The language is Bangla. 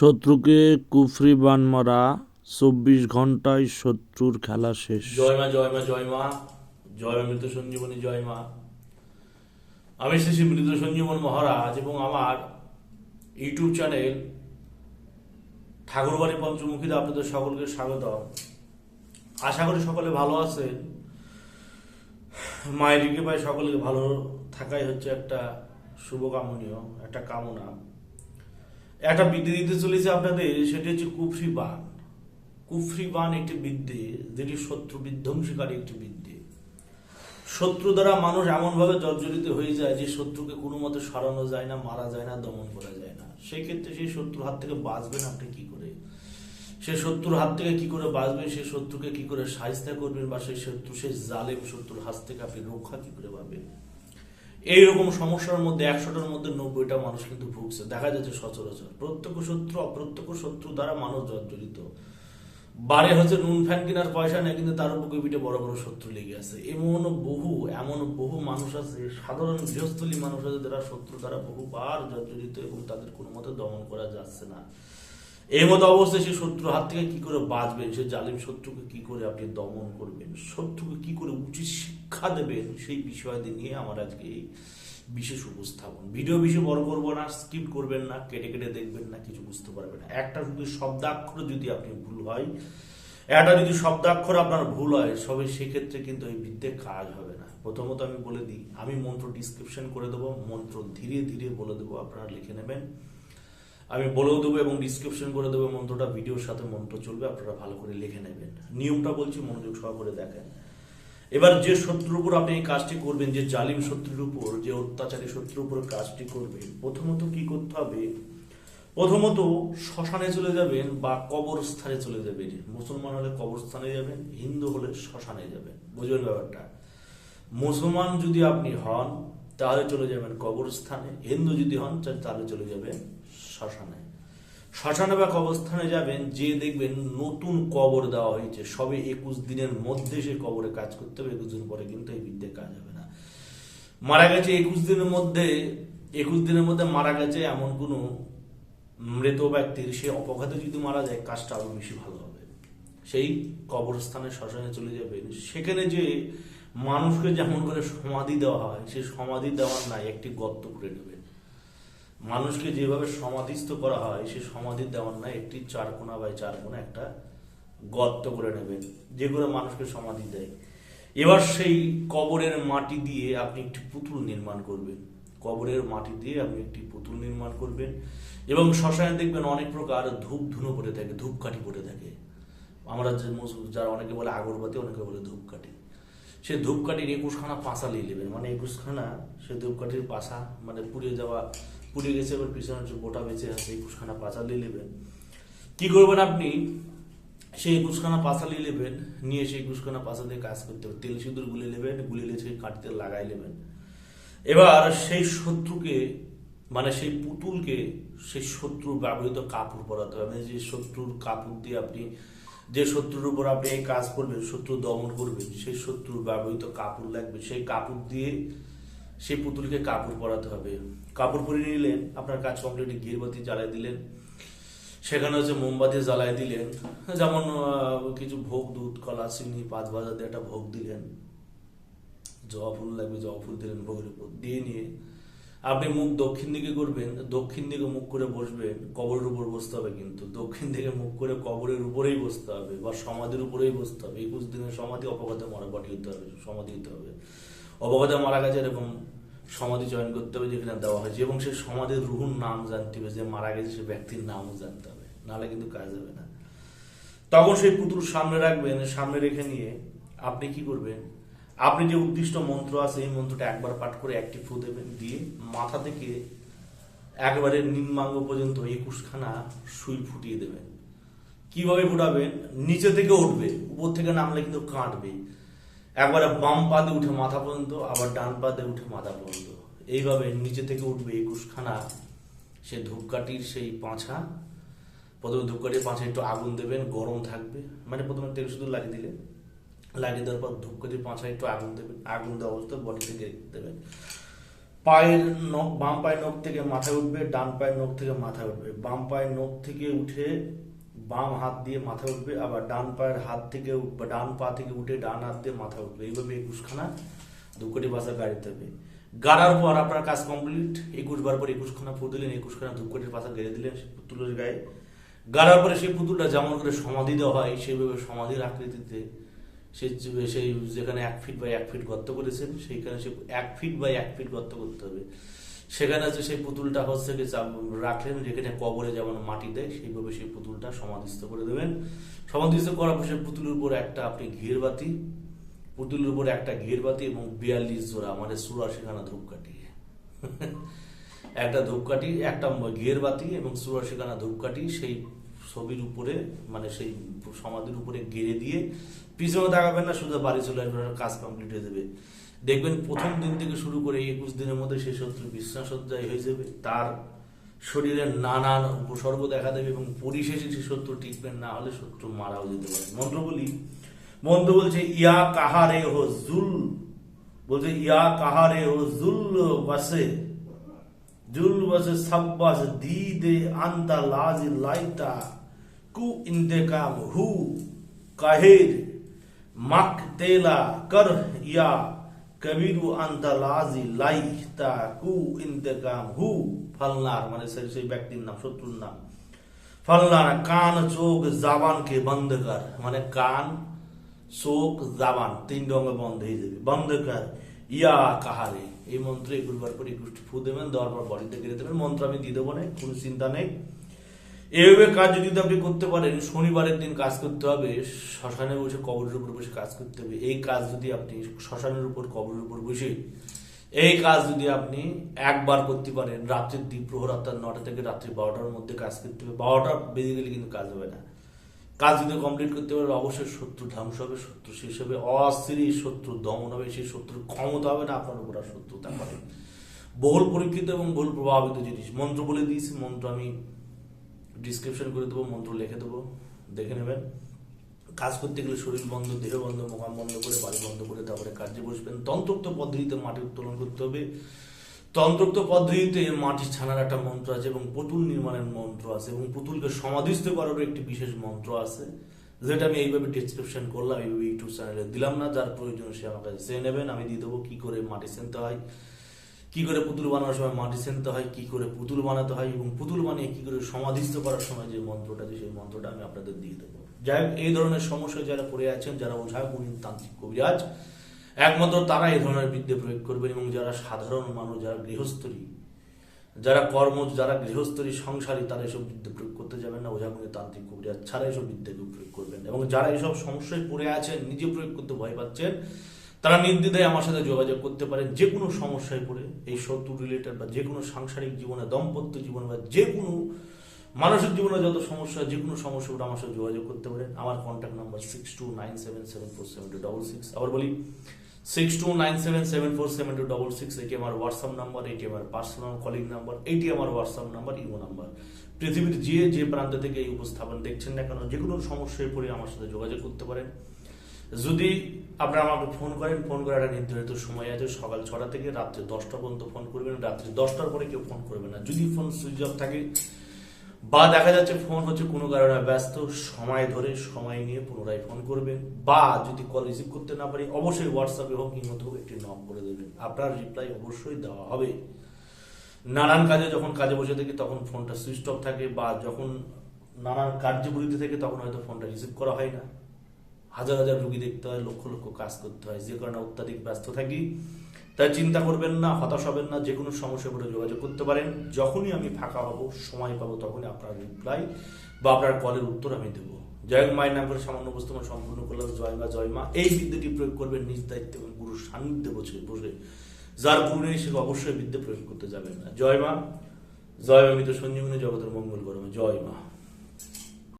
শত্রুকে কুফরি বান মারা, চব্বিশ ঘন্টায় শত্রুর খেলা শেষ। জয় মা জয় মা জয় মা। জয় মৃত সঞ্জীবনী, জয় মা। আমি শ্রী মৃত সঞ্জীবন মহারাজ এবং আমার ইউটিউব চ্যানেল ঠাকুরবাড়ি পঞ্চমুখীতে আপনাদের সকলকে স্বাগত আশা করি সকলে ভালো আছেন। মায়ের কৃপায় সকলকে ভালো থাকাই হচ্ছে একটা শুভকামনীয়, একটা কামনা। একটা বিদ্যে দিতে চলেছে আপনাদের, সেটি হচ্ছে কুফরি বান। কুফরি বান একটি বিদ্যে, যেটি শত্রু বিধ্বংসীকারী একটি বিদ্যে। শত্রু দ্বারা মানুষ এমনভাবে জর্জরিত হয়ে যায় যে শত্রুকে কোনো মতে সরানো যায় না, মারা যায় না, দমন করা যায় না। সেই ক্ষেত্রে সেই শত্রুর হাত থেকে বাঁচবেন আপনি কি করে? সে শত্রুর হাত থেকে কি করে বাঁচবেন? সেই শত্রুকে কি করে সাহিস্তা করবেন? বা সেই শত্রু, সেই জালেম শত্রুর হাত থেকে আপনি রক্ষা কি করে পাবেন? এইরকম সমস্যার মধ্যে একশোটার মধ্যে নব্বইটা মানুষ কিন্তু ভুগছে। দেখা যাচ্ছে সচরাচর। প্রত্যক্ষ শত্রু, অপ্রত্যক্ষ শত্রু দ্বারা মানুষ জর্জরিত। বারে হচ্ছে নুন, ফ্যান কেনার পয়সা নেই, কিন্তু তার বুকে পিঠে বড় বড় শত্রু লেগে আছে। এমন বহু এমন বহু মানুষ আছে, সাধারণ গৃহস্থলী মানুষ আছে যারা শত্রু দ্বারা বহুবার জর্জরিত এবং তাদের কোনো মতে দমন করা যাচ্ছে না। এই মতো অবস্থায় সে শত্রুর হাত থেকে কি করে বাঁচবেন? সে জালিম শত্রুকে কি করে আপনি দমন করবেন? শত্রুকে কি করে উচিত শিক্ষা দেবেন? সেই বিষয়টি নিয়ে আমার আজকে এই বিশেষ উপস্থাপন। ভিডিও বেশি বড় করব না, স্কিপ করবেন না, কেটে কেটে দেখবেন না, কিছু বুঝতে পারবেন না। একটা যদি শব্দাক্ষর যদি আপনি ভুল হয়, একটা যদি শব্দাক্ষর আপনার ভুল হয়, সবে সেক্ষেত্রে কিন্তু এই বিদ্যে কাজ হবে না। প্রথমত আমি বলে দিই, আমি মন্ত্র ডিসক্রিপশন করে দেবো, মন্ত্র ধীরে ধীরে বলে দেবো, আপনারা লিখে নেবেন। আমি বলেও দেবো এবং ডিসক্রিপশন করে দেবো মন্ত্রটা ভিডিওর সাথে মন্ত্র চলবে, আপনারা ভালো করে লিখে নেবেন। নিয়মটা বলছি, মনোযোগ সহকারে দেখেন। এবার যে শত্রুর উপর আপনি এই কাজটি করবেন, যে জালিম শত্রুর উপর, যে অত্যাচারী শত্রুর উপর কাজটি করবেন, প্রথমত কি করতে হবে? প্রথমত শ্মশানে চলে যাবেন বা কবরস্থানে চলে যাবেন। মুসলমান হলে কবরস্থানে যাবেন, হিন্দু হলে শ্মশানে যাবেন। বুঝবেন ব্যাপারটা? মুসলমান যদি আপনি হন, তাহলে চলে যাবেন কবরস্থানে। হিন্দু যদি হন, তাহলে চলে যাবেন শ্মশানে। শ্মশানে বা কবরস্থানে যাবেন যে দেখবেন নতুন কবর দেওয়া হয়েছে। সবে একুশ দিনের মধ্যে সে কবরে কাজ করতে হবে, একুশ দিন পরে কিন্তু এই বিদ্যে কাজ হবে না। মারা গেছে একুশ দিনের মধ্যে, একুশ দিনের মধ্যে মারা গেছে এমন কোনো মৃত ব্যক্তির, সে অপঘাতে যদি মারা যায়, কাজটা আরও বেশি ভালো হবে। সেই কবরস্থানে শ্মশানে চলে যাবেন। সেখানে যে মানুষকে যেমন করে সমাধি দেওয়া হয়, সে সমাধি দেওয়ার নাই একটি গর্ত করে নেবেন। মানুষকে যেভাবে সমাধিস্থ করা হয়, সেই সমাধি দেওয়ার নাই একটি চার কোনা বাই চার কোনা একটা গর্ত করে নেবেন যেগুলো মানুষকে সমাধি দেয়। এবার সেই কবরের মাটি দিয়ে আপনি একটি পুতুল নির্মাণ করবেন। কবরের মাটি দিয়ে আপনি একটি পুতুল নির্মাণ করবেন এবং শ্মশানে দেখবেন অনেক প্রকার ধূপ ধুনো পড়ে থাকে, ধূপকাঠি পড়ে থাকে। আমরা যে যারা অনেকে বলে আগরবাতি, অনেকে বলে ধূপকাঠি। সে ধূপকাঠির একুশখানা পাশা নিয়ে নেবেন। মানে একুশখানা সে ধূপকাঠির পাশা মানে পুড়িয়ে যাওয়া পুড়িয়ে গেছে, এবার পিছনে যে গোটা বেঁচে আছে, একুশখানা নিয়ে নেবেন। কি করবেন আপনি? সেই একুশখানা নিয়ে নেবেন, নিয়ে সেই একুশখানা পাশা দিয়ে কাজ করতে হবে। তেল সিঁদুর গুলে নেবেন গুলিলে সেই কাটতে লাগাই নেবেন। এবার সেই শত্রুকে মানে সেই পুতুলকে সেই শত্রুর ব্যবহৃত কাপড় পরাতে হবে। মানে যে শত্রুর কাপড় দিয়ে আপনি, যে শত্রুর উপর আপনি এই কাজ করবেন, শত্রু দমন করবেন, সেই শত্রুর ব্যবহৃত কাপড় লাগবে। সেই কাপড় দিয়ে সেই পুতুলকে কাপড় পরাতে হবে। কাপড় পরিয়ে নিলেন, আপনার কাজ কমপ্লিট গিরবাতি জ্বালাই দিলেন, সেখানে হচ্ছে মোমবাতি জ্বালাই দিলেন, যেমন কিছু ভোগ, দুধ, কলা, চিনি পাঁচ বাজার দিয়ে একটা ভোগ দিলেন। জবা ফুল লাগবে, জবা ফুল দিলেন, ভোগের উপর দিয়ে নিয়ে। আপনি মুখ দক্ষিণ দিকে করবেন, দক্ষিণ দিকে মুখ করে বসবেন, কবরের উপর বসতে হবে কিন্তু। দক্ষিণ দিকে মুখ করে কবরের উপরেই বসতে হবে বা সমাধির উপরেই বসতে হবে। একুশ দিনের সমাধি অপঘাতে মরা বাটি হতে হবে, সমাধি হতে হবে। অপঘাতে মারা গেছে এরকম সমাধি চয়ন করতে হবে যেখানে দেওয়া হয়েছে। এবং সেই সমাধির রুহুর নাম জানতে হবে, যে মারা গেছে সে ব্যক্তির নামও জানতে হবে। নাহলে কিন্তু কাজ হবে না। তখন সেই পুতুল সামনে রাখবেন, সামনে রেখে নিয়ে আপনি কি করবেন? আপনি যে উদ্দিষ্ট মন্ত্র আছে, এই মন্ত্রটা একবার পাঠ করে একটি ফু দেবেন, দিয়ে মাথা থেকে একবারে নিম্নাঙ্গ পর্যন্ত একুশখানা সুই ফুটিয়ে দেবেন। কীভাবে ফুটাবেন? নিচে থেকে উঠবে। উপর থেকে নামলে কিন্তু কাটবে একবারে বাম পা দিয়ে উঠে মাথা পর্যন্ত, আবার ডান পা দিয়ে উঠে মাথা পর্যন্ত। এইভাবে নিচে থেকে উঠবে একুশখানা সে ধূপকাঠির সেই পাঁছা প্রথমে ধূপকাঠির পাঁচে একটু আগুন দেবেন, গরম থাকবে। মানে প্রথমে তেল শুধু লাগিয়ে দিলেন। লাগিয়ে দেওয়ার পর ধূপকাঠির পাঁচা একটু আগুন দেবেন, আগুন দেওয়া অবস্থা বডি থেকে দেবেন। পায়ের নখ, বাম পায়ের নখ থেকে মাথায় উঠবে, ডান পায়ের নখ থেকে মাথায় উঠবে। বাম পায়ের নখ থেকে উঠে বাম হাত দিয়ে মাথায় উঠবে, আবার ডান পায়ের হাত থেকে বা ডান পা থেকে উঠে ডান হাত দিয়ে মাথা উঠবে। এইভাবে একুশখানা ধূপকাঠি বাসা গাড়িতে হবে। গাড়ার পর আপনার কাজ কমপ্লিট একুশ বার পর একুশখানা ফু দিলেন, একুশখানা ধূপকাঠির পাশা গেড়ে দিলেন পুতুলের গায়ে। গাড়ার পরে সেই পুতুলটা যেমন করে সমাধি দেওয়া হয়, সেইভাবে সমাধির আকৃতিতে সে সেই যেখানে এক ফিট বাই এক ফিট গর্ত করেছেন, সেইখানে সে এক ফিট বাই এক ফিট গর্ত করতে হবে। সেখানে আছে সেই পুতুলটা হচ্ছে কি রাখলেন যেখানে কবরে যেমন মাটি দেয় সেইভাবে সেই পুতুলটা সমাধিস্থ করে দেবেন। সমাধিস্থ করার পর সেই পুতুলের উপর একটা আপনি ঘির বাতি, পুতুলের উপর একটা ঘির বাতি এবং বিয়াল্লিশ জোড়া মানে চুরাশিখানা ধূপকাঠি একটা ধূপকাঠি একটা ঘিয়ের বাতি এবং চুরাশিখানা ধূপকাঠি সেই ছবির উপরে মানে সেই সমাধির উপরে গেড়ে দিয়ে, পিছনে তাকাবেন না, শুধু বাড়ি চলে আসবেন কাজ কমপ্লিট হয়ে যাবে। দেখবেন প্রথম দিন থেকে শুরু করে একুশ দিনের মধ্যে সেই শত্রু বিশ্বাসজ্জায় হয়ে যাবে। তার শরীরের নানান উপসর্গ দেখা দেবে এবং পরিশেষে সে শত্রু টিকবেন না হলে শত্রু মারাও যেতে পারে। মন্ত্র বলি, মন্ত্র বলছে, ইয়া কাহারে হো জুল? বলছে, ইয়া কাহারে হো জুল বাসে জুল বাসে সাব্বাস দি দে আন্তা লাজ লাইতা কু ইন্তেকাম হু, কাহের মাক তেলা কর ইয়া কবিরু আন্তা লাজি লাইতা কু ইন্তেকাম হু ফলনার মানে সেই সেই ব্যক্তির নাম, শত্রুর নাম। ফলনার কান, চোখ জাবানকে বন্ধ কর। মানে কান, চোখ, জাবান, তিন রঙে বন্ধ হয়ে যাবে। বন্ধ কর। ইয়া কাহারে। এই মন্ত্র একুশবার করে একুশটি ফু দেবেন, দেওয়ার পর বডিতে দেবেন। মন্ত্র আমি দিয়ে দেবো না, কোনো চিন্তা নেই। এইভাবে কাজ যদি আপনি করতে পারেন, শনিবারের দিন কাজ করতে হবে, শ্মশানে বসে কবরের উপর বসে কাজ করতে হবে। এই কাজ যদি আপনি, শ্মশানের উপর, কবরের উপর বসে এই কাজ যদি আপনি একবার করতে পারেন, রাত্রির দ্বীপ প্রহর নটা থেকে রাত্রি বারোটার মধ্যে কাজ করতে হবে। বারোটা বেজে গেলে কিন্তু কাজ হবে না। কাজ যদি কমপ্লিট করতে পারবে অবশ্যই শত্রু ধ্বংস হবে, শত্রু শেষ হবে অস্থির শত্রু দমন হবে, সেই শত্রুর ক্ষমতা হবে না, আপনার উপর আর শত্রুতা করে বহুল পরীক্ষিত এবং বহুল প্রভাবিত জিনিস। মন্ত্র বলে দিয়েছি, মন্ত্র আমি ডিসক্রিপশন করে দেবো, মন্ত্র লিখে দেবো, দেখে নেবেন। কাজ করতে গেলে শরীর বন্ধ, দেহ বন্ধ, মোকাম বন্ধ করে বাড়ি বন্ধ করে তারপরে কার্যে বসবেন। তন্ত্রোক্ত পদ্ধতিতে মাটি উত্তোলন করতে হবে। তন্ত্রোক্ত পদ্ধতিতে মাটি ছানার একটা মন্ত্র আছে এবং পুতুল নির্মাণের মন্ত্র আছে এবং পুতুলকে সমাধিস্থ করারও একটি বিশেষ মন্ত্র আছে। যেটা আমি এইভাবে ডিসক্রিপশন করলাম এইভাবে ইউটিউব চ্যানেলে দিলাম না, যার প্রয়োজন সে আমার কাছে নেবেন, আমি দিয়ে দেবো কি করে মাটি সেনতে হয়। কি করে পুতুল বানানোর সময় মাটি সেনতে হয়, কি করে পুতুল বানাতে হয় এবং পুতুল বানিয়ে কি করে সমাধিস্থ করার সময় যে মন্ত্রটা আছে, সেই মন্ত্রটা আমি আপনাদের দিয়ে দেবো। যাই হোক, এই ধরনের সমস্যায় যারা পড়ে আছেন, যারা ওঝা গুণী তান্ত্রিক কবিরাজ, একমাত্র তারা এই ধরনের বিদ্যে প্রয়োগ করবেন এবং যারা সাধারণ মানুষ, যারা গৃহস্থলী, যারা কর্ম, যারা গৃহস্থলী, সংসারী, তারা এসব বিদ্যে প্রয়োগ করতে যাবেন না ওঝাগুণী তান্ত্রিক কবিরাজ ছাড়া এসব বিদ্যে প্রয়োগ করবেন এবং যারা এসব সমস্যায় পড়ে আছেন, নিজে প্রয়োগ করতে ভয় পাচ্ছেন তারা নির্দ্বিধায় আমার সাথে যোগাযোগ করতে পারেন, যে কোনো সমস্যায় পড়ে, এই শত্রু রিলেটেড বা যে কোনো সাংসারিক জীবনে, দম্পত্য জীবনে বা যে কোনো মানুষের জীবনে যত সমস্যা, যে কোনো সমস্যা পড়ে আমার সাথে যোগাযোগ করতে পারেন। আমার contact number six two nine seven seven four seven two double six আবার বলি six two nine seven seven four seven two double six এটি আমার হোয়াটসঅ্যাপ নাম্বার এটি আমার পার্সোনাল কলিং নাম্বার এটি আমার হোয়াটসঅ্যাপ নাম্বার ইমো নাম্বার পৃথিবীর যে যে প্রান্ত থেকে এই উপস্থাপন দেখছেন না কেন, যে কোনো সমস্যায় পড়ে আমার সাথে যোগাযোগ করতে পারেন। যদি আপনারা আমাকে ফোন করেন ফোন করার একটা নির্ধারিত সময় আছে, সকাল ছটা থেকে রাত্রে দশটা পর্যন্ত ফোন করবেন, রাত্রি দশটার পরে কেউ ফোন করবে না। যদি ফোন সুইচ অফ থাকে বা দেখা যাচ্ছে ফোন হচ্ছে কোনো কারণে ব্যস্ত, সময় ধরে সময় নিয়ে পুনরায় ফোন করবেন বা যদি কল রিসিভ করতে না পারি, অবশ্যই হোয়াটসঅ্যাপে হোক ইমোতে হোক, একটি নক করে দেবেন। আপনার রিপ্লাই অবশ্যই দেওয়া হবে। নানান কাজে যখন কাজে বসে থাকি, তখন ফোনটা সুইচ অফ থাকে বা যখন নানান কার্যবলিতে থেকে, তখন হয়তো ফোনটা রিসিভ করা হয় না। হাজার হাজার রুগী দেখতে হয়, লক্ষ লক্ষ কাজ করতে হয়। যে কারণে অত্যাধিক ব্যস্ত থাকি। তাই চিন্তা করবেন না, হতাশ হবেন না, যে কোনো সমস্যা করে যোগাযোগ করতে পারেন। যখনই আমি ফাঁকা হব, সময় পাবো তখনই আপনার রিপ্লাই বা আপনার কলের উত্তর আমি দেবো। জয় মায়ের নাম করে সামান্য বস্তু উপস্থাপন সম্পূর্ণ করলাম। জয় মা জয় মা। এই বিদ্যাটি প্রয়োগ করবেন নিজ দায়িত্বে এবং গুরুর সান্নিধ্যে বসে বসে। যার গুরু নেই, সে অবশ্যই বিদ্যা প্রয়োগ করতে যাবেন না। জয় মা জয় মা, মৃত সঞ্জীবনী জগতের মঙ্গল করবে জয় মা।